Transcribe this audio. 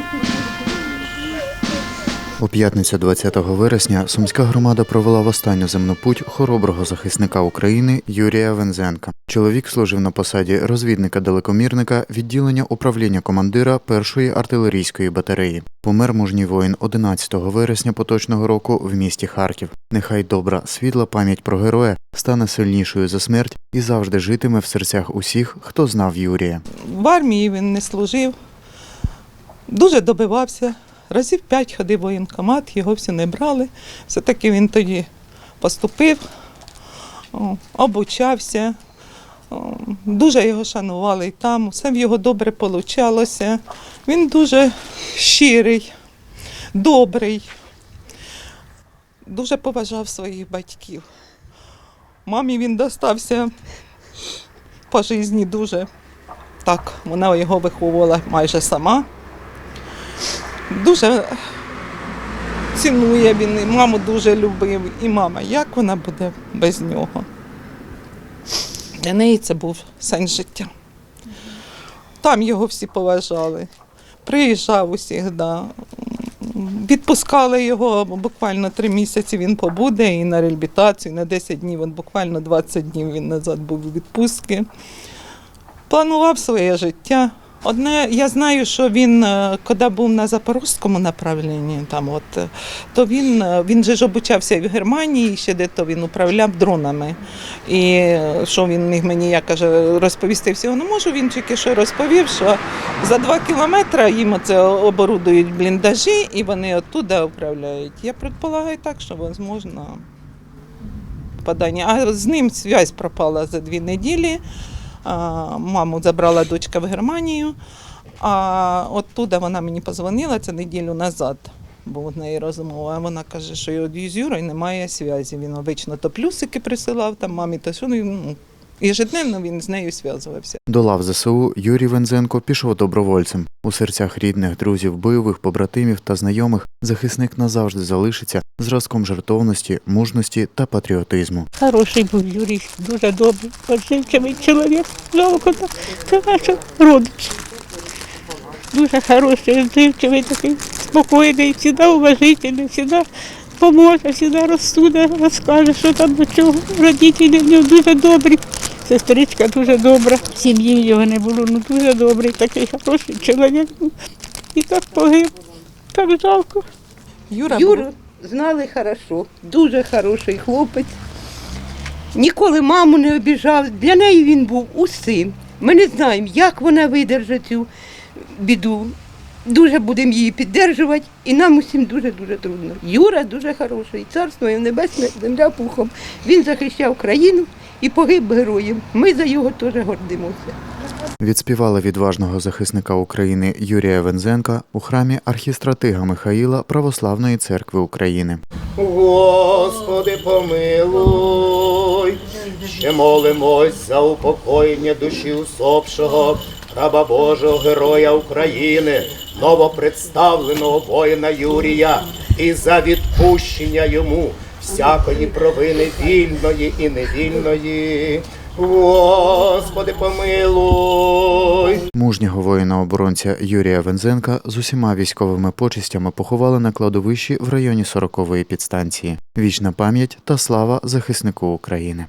Thank you. У п'ятницю 20 вересня сумська громада провела в останню земну путь хороброго захисника України Юрія Вензенка. Чоловік служив на посаді розвідника-далекомірника відділення управління командира першої артилерійської батареї. Помер мужній воїн 11 вересня поточного року в місті Харків. Нехай добра, світла пам'ять про героя стане сильнішою за смерть і завжди житиме в серцях усіх, хто знав Юрія. В армії він не служив, дуже добивався. Разів п'ять ходив воєнкомат, його всі не брали. Все-таки він тоді поступив, обучався. Дуже його шанували і там, все в його добре получалося. Він дуже щирий, добрий, дуже поважав своїх батьків. Мамі він достався по житті дуже. Так, вона його виховувала майже сама. Дуже цінує він, і маму дуже любив. І мама, як вона буде без нього? Для неї це був сенс життя. Там його всі поважали. Приїжджав усігда. Відпускали його буквально три місяці він побуде і на реабілітацію, на 10 днів, він буквально 20 днів він назад був у відпустці. Планував своє життя. Одне, я знаю, що він, е, коли був на запорозькому направлінні, там от, е, то він, е, він же ж обучався в Германії, ще де то він управляв дронами. І що він міг мені, я каже, розповісти всього не можу. Він тільки що розповів, що за два кілометри їм це оборудують бліндажі і вони оттуда управляють. Я предполагаю так, що можливо попадання. А з ним зв'язь пропала за дві неділі. Маму забрала дочка в Германію, а оттуда вона мені позвонила це неділю назад. Бо в неї розмова. А Вона каже, що з Юрою немає зв'язі. Він обично то плюсики присилав там мамі, то що ну, ежедневно він з нею зв'язувався. До лав ЗСУ Юрій Вензенко пішов добровольцем. У серцях рідних, друзів, бойових побратимів та знайомих захисник назавжди залишиться зразком жертовності, мужності та патріотизму. Хороший був Юрій, дуже добрий, отзивчивий чоловік. Жалко, це наш родич. Дуже хороший, отзивчивий, такий спокійний, завжди уважительний, завжди поможе, завжди розсуде, розкаже, що там до чого. Родителі в нього дуже добрі. Сестричка дуже добра. В сім'ї його не було, ну дуже добрий, такий хороший чоловік. І так погиб. Так жалко. Юра, Юру знали хорошо, дуже хороший хлопець. Ніколи маму не обіжав. Для неї він був усім. Ми не знаємо, як вона видержить цю біду. Дуже будемо її підтримувати, і нам усім дуже-дуже трудно. Юра дуже хороший, царство йому небесне, земля пухом. Він захищав країну і погиб героєм. Ми за його теж гордимося. Відспівали відважного захисника України Юрія Вензенка у храмі архістратига Михаїла Православної церкви України. Господи, помилуй, ще молимось за упокоєння душі усопшого, раба Божого Героя України, новопредставленого воїна Юрія, і за відпущення йому всякої провини вільної і невільної. Господи, помилуй. Мужнього воїна-оборонця Юрія Вензенка з усіма військовими почистями поховали на кладовищі в районі 40-ї підстанції. Вічна пам'ять та слава захиснику України.